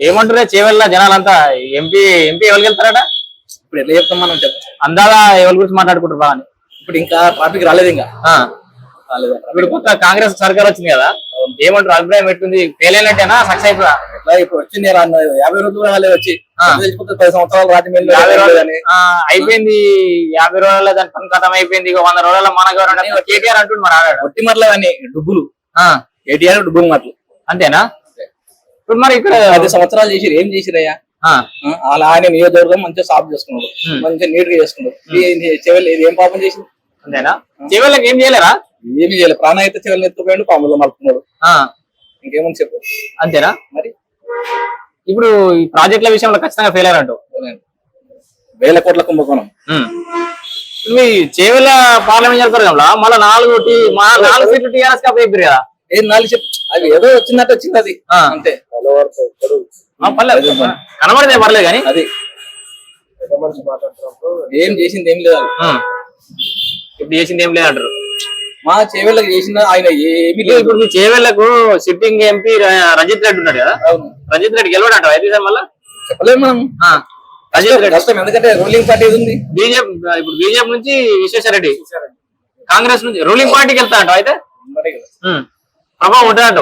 ఏమంటారే? చేవల్ల జనాలంతా MP MP ఎవరికి వెళ్తారట? ఇప్పుడు ఎట్లా చెప్తాం మనం చెప్ప. అందాగా ఎవరి గురించి మాట్లాడుకుంటారు బాగా అని. ఇప్పుడు ఇంకా ట్రాఫిక్ రాలేదు ఇంకా. రాలేదు? ఇప్పుడు కొత్త కాంగ్రెస్ సర్కార్ వచ్చింది కదా ఏమంటారు? అభిప్రాయం ఎట్టుంది? ఫెయిల్ అయినట్టేనా? సక్సెస్ అయిపోయా? ఇప్పుడు వచ్చింది యాభై రోజులు రాలేదు వచ్చి. పది సంవత్సరాలు రోజులు అయిపోయింది. యాభై రోజుల్లో దాని పని కథం అయిపోయింది. ఇక వంద రోజుల్లో మన గవర్నమెంట్ కేటీఆర్ అంటుండు మరి ఆడాడు ఒట్టి అని డుబ్బులు. ఆ, ఏటీఆర్ డుబ్బులు మాటలు. అంతేనా? ఇప్పుడు మరి ఇక్కడ పది సంవత్సరాలు చేసిరు ఏం చేసిరయ్యా అలా ఆయన నియోజకవర్గం మంచిగా సాఫ్ చేసుకున్నాడు. మంచిగా నీట్గా చేసుకున్నాడు ఇది చెవెల్ ఇది ఏం పాపం చేసింది? అంతేనా? చేవల్లకి ఏం చేయలేరా? ఏమి చేయలేదు. ప్రాణ అయితే చెవెల్ ఎత్తుకుపోయాడు పాములో మలుపుకున్నాడు. ఇంకేమని చెప్పు. అంతేనా? మరి? ఇప్పుడు ఈ ప్రాజెక్టుల విషయంలో ఖచ్చితంగా ఫెయిల్ అయ్యారంటూ వేల కోట్ల కుంభకోణం. మీ చేవెళ్ళ పార్లమెంట్ జరగడంలో మళ్ళీ నాలుగు నాలుగు సీట్లు టీఆర్ఎస్ కదా. ఏం నాలుగు చెప్పు అది ఏదో వచ్చిందంటే వచ్చింది అది ఆ. అంతే. ఆ, పర్లేదు. కనబడితే పర్లేదు కానీ. అది. ఏం చేసింది ఏం లేదు. ఇప్పుడు చేసింది ఏం లేదంటారు మా చేవేళ్ళకి చేసిన ఆయన ఏమి ఇప్పుడు లేదు. ఇప్పుడు మీ చేవెళ్ళకు సిట్టింగ్ ఎంపీ రంజిత్ రెడ్డి ఉన్నాడు కదా? అవును. రంజిత్ రెడ్డి గెలవడంట అయితే సార్ మళ్ళా? చెప్పలేము మనం. ఆ, రంజిత్ రెడ్డి. కష్టం ఎందుకంటే రూలింగ్ పార్టీ ఉంది? బీజేపీ ఇప్పుడు బీజేపీ నుంచి విశ్వేశ్వర రెడ్డి. కాంగ్రెస్ నుంచి రూలింగ్ పార్టీకి వెళ్తా అంటావు అయితే? మరి ఉమ్. ప్రభావం ఉంటుందంట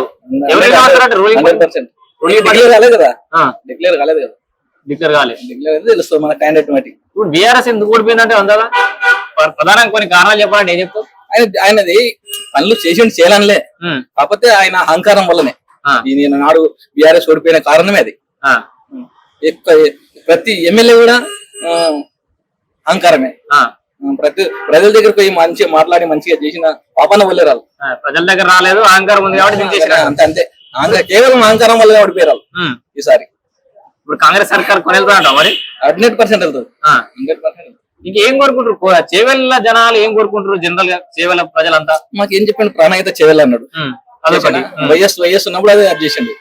ఎవరు మాట్లాడారు? Ruling party 100%. Ruling party declare కాలేదు కదా? డిక్లేర్ కాలేదు కదా? డిక్లేర్ కాలే. డిక్లేర్ అయితే తెలుస్తుంది మన క్యాండిడేట్ బట్టి. ఇప్పుడు బీఆర్ఎస్ ఎందుకు ఓడిపోయిందంటే ఉందా ప్రధానంగా కొన్ని కారణాలు చెప్పాలంటే ఏం చెప్తావు? ఆయన ఆయనది పనులు చేసి చేయాలనిలే. కాకపోతే ఆయన అహంకారం వల్లనే. నేను నాడు బీఆర్ఎస్ ఓడిపోయిన కారణమే అది. ప్రతి ఎమ్మెల్యే కూడా అహంకారమే. ప్రతి ప్రజల దగ్గర పోయి మంచిగా మాట్లాడి మంచిగా చేసిన పాపన వల్లే రాదు ప్రజల దగ్గర రాలేదు అహంకారం ఉంది కాబట్టి అంతే అంతే అహంకారం కేవలం అహంకారం వల్లనే ఓడిపోయారు ఈసారి. ఇప్పుడు కాంగ్రెస్ సర్కార్ కొనేళ్తా మరి? హండ్రెడ్ పర్సెంట్ వెళ్తుంది. హండ్రెడ్ పర్సెంట్ ఇంకేం కోరుకుంటారు చేవెళ్ళ జనాలు ఏం కోరుకుంటారు జనరల్గా చేవెళ్ళ ప్రజలంతా? మాకు ఏం చెప్పండి ప్రాణాయిత చేయాలి అన్నాడు. ఉమ్, అదొకటి ఉమ్, వైఎస్ వైఎస్ ఉన్నప్పుడు అదే అది చేసిండు.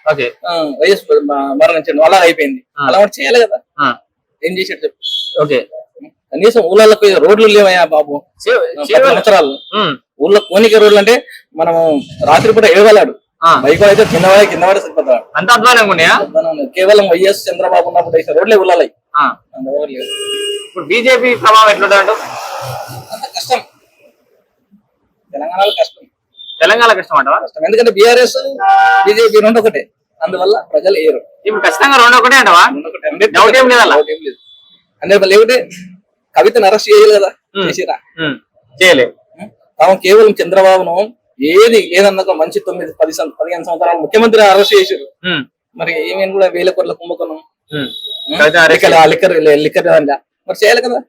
వైఎస్ మరణించండు. అలా అయిపోయింది. అలా చేయాలి కదా. ఏం చేసాడు చెప్పు. ఓకే. కనీసం ఊళ్ళకి రోడ్లు లేవయ్యా బాబు. సంవత్సరాలు ఊళ్ళో కోనిక రోడ్లు అంటే మనం రాత్రిపూట ఏడవలాడు. ఆ, బైక్ అయితే కింద పడే కింద పడే సరిపోతాడు. అంత ఉన్నాయా? కేవలం వైఎస్ చంద్రబాబు ఉన్నప్పుడు వేసిన రోడ్లే ఊళ్ళాలి. ఇప్పుడు బీజేపీ ప్రభావం ఎట్లుంటాడు అంత కష్టం. తెలంగాణలో కష్టం. తెలంగాణ కష్టం అంటావా? కష్టం. ఎందుకంటే బీఆర్ఎస్ బీజేపీ రెండు ఒకటే. అందువల్ల ప్రజలు ఏరు. ఇప్పుడు ఖచ్చితంగా రెండు ఒకటే అంటావా? అలా? డౌట్ ఏం లేదు. లేకుంటే కవితను అరెస్ట్ చేయాలి కదా. చేసిరా? ఉమ్, చేయలే. తాము కేవలం చంద్రబాబును ఏది ఏదన్నా మంచి తొమ్మిది పది పదిహేను సంవత్సరాలు ముఖ్యమంత్రి అరెస్ట్ చేశారు ఉమ్, మరి ఏమేమి కూడా వేల కోట్ల కుంభకోణం? లిక్కర్ లిక్కర్ మరి చేయాలి కదా.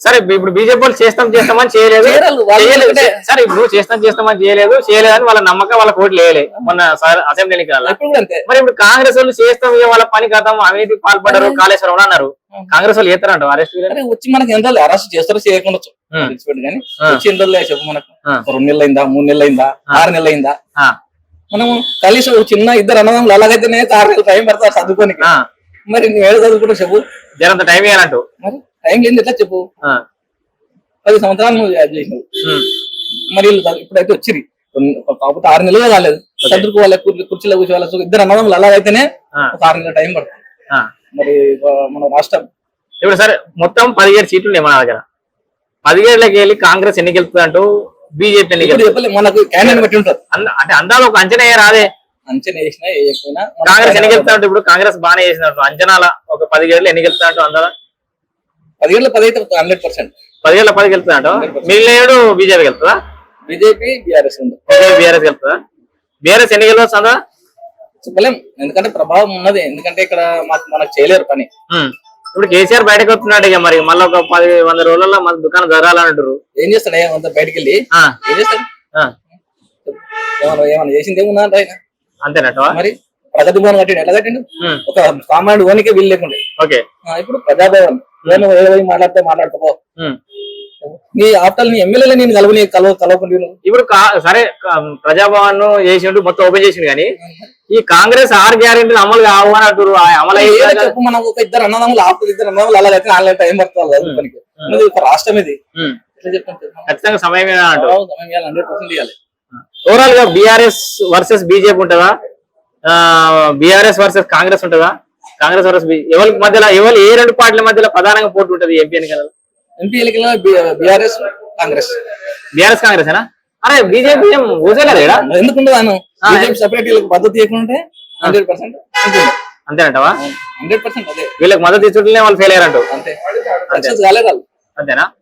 సరే ఇప్పుడు బీజేపీ వాళ్ళు చేస్తాం చేస్తామని చేయలేదు. సరే ఇప్పుడు చేస్తాం చేస్తామని చేయలేదు చేయలేదని వాళ్ళ నమ్మకం వాళ్ళ కోట్లు వేయలే మొన్న అసెంబ్లీ ఎన్నికల మరి ఇప్పుడు కాంగ్రెస్ వాళ్ళు చేస్తాం వాళ్ళ పని కథం అవినీతి పాల్పడ్డారు కాళేశ్వరం అని అన్నారు. కాంగ్రెస్ వాళ్ళు చేస్తారంట అరెస్ట్ అరే వచ్చి మనకి ఎంత అరెస్ట్ చేస్తారో చేయకుండా కానీ. వచ్చి రోజులు చెప్పు మనకు? రెండు నెలలు అయిందా మూడు నెలలు అయిందా ఆరు నెలలు అయిందా మనం కలిసి చిన్న ఇద్దరు అన్నదమ్ములు అలాగైతేనే ఆరు నెలలు టైం పడతా చదువుకోనికి. ఆ. మరి నువ్వు ఏడు చదువుకుంటా చెప్పు. జరంత టైం ఇవ్వాలంటూ మరి? టైం లేదు ఎట్లా చెప్పు? పది సంవత్సరాలు నువ్వు యాడ్ చేసినావు. మరి ఇప్పుడైతే వచ్చిరి కాకపోతే ఆరు నెలలు కాలేదు చదువుకోవాలి కుర్చీ- కుర్చీలో కూర్చోవాలి ఇద్దరు అన్నదమ్ములు అలాగైతేనే ఆ. ఒక ఆరు నెలల టైం పడుతుంది. మరి మన రాష్ట్రం. ఇప్పుడు సరే మొత్తం పదిహేడు సీట్లు ఉన్నాయి మన దగ్గర. పదిహేడులకి వెళ్ళి కాంగ్రెస్ ఎన్ని గెలుస్తుంది అంటూ బీజేపీ ఎన్ని మనకు క్యాండిడేట్ బట్టి ఉంటుంది అంద- అంటే అందాలు ఒక అంచనా రాదే. అంచనా వేసినా కాంగ్రెస్ ఎన్ని గెలుస్తాడు ఇప్పుడు కాంగ్రెస్ బాగానే చేసినట్టు అంచనాల ఒక పదిహేడులు ఎన్ని గెలుస్తాడు అందాల? పదిహేళ్ళ పది అయితే హండ్రెడ్ పర్సెంట్ పదిహేళ్ళ పది గెలుస్తాడు మిగిలిన ఏడు బీజేపీ గెలుతుందా బీజేపీ బీఆర్ఎస్ ఉంది బీఆర్ఎస్ గెలుతుందా బీఆర్ఎస్ ఎన్ని గెలవచ్చు అందా చెప్పలేం. ఎందుకంటే ప్రభావం ఉన్నది. ఎందుకంటే ఇక్కడ మాకు మనకు చేయలేరు పని. ఇప్పుడు కేసీఆర్ బయటకు వస్తున్నాడు ఇక మరి. మళ్ళీ ఒక పది వంద రోజుల్లో మన దుకాణం జరగాలంటారు ఏం చేస్తాడు? ఏమంతా బయటికి వెళ్ళి ఏం చేస్తాడు? ఏమన్నా ఏమన్నా చేసింది ఏమున్నా అంటే ఆయన. అంతేనట్టవా మరి ప్రగతి భవన్ కట్టిండు. ఎట్లా కట్టిండు? ఒక సామాన్యుడు ఓనికే వీలు లేకుండే. ఓకే. ఇప్పుడు ప్రజాభవన్ ఏదో మాట్లాడితే మాట్లాడుకోపో. నీ ఆఫ్టర్ నీ ఎమ్మెల్యేలు నేను కలవని కలవ కలవకుండా ఇప్పుడు సరే ప్రజాభవన్ చేసిండు మొత్తం ఓపెన్ చేసిండు కానీ ఈ కాంగ్రెస్ ఆరు గ్యారెంటీలు అమలు కావు అని అంటారు అమలు అయ్యి చెప్పు మనకు ఒక ఇద్దరు అన్నదమ్ములు ఆఫ్టర్ ఇద్దరు అన్నదమ్ములు అలాగైతే ఆన్లైన్ టైం పడుతుంది ఒక రాష్ట్రం ఇది. ఖచ్చితంగా ఇవ్వాలి ఓవరాల్గా బీఆర్ఎస్ వర్సెస్ బీజేపీ ఉంటుందా? బీఆర్ఎస్ వర్సెస్ కాంగ్రెస్ ఉంటుందా? కాంగ్రెస్ వర్సెస్ ఎవరి మధ్యలో ఎవరు ఏ రెండు పార్టీల మధ్యలో ప్రధానంగా పోటీ ఉంటుంది ఎంపీ ఎన్నికలలో? ఎంపీ ఎన్నికల బీఆర్ఎస్ కాంగ్రెస్. బీఆర్ఎస్ కాంగ్రెస్ అరే బీజేపీ ఏం ఊసలేదు బీజేపీ సెపరేట్ వీళ్ళకి మద్దతు ఇవ్వకుంటే హండ్రెడ్ పర్సెంట్ అంతేనంటవా హండ్రెడ్ పర్సెంట్ అదే. వీళ్ళకి మద్దతు ఇచ్చుంటేనే వాళ్ళు ఫెయిల్ అయ్యారంట అంతే. అంతేనా?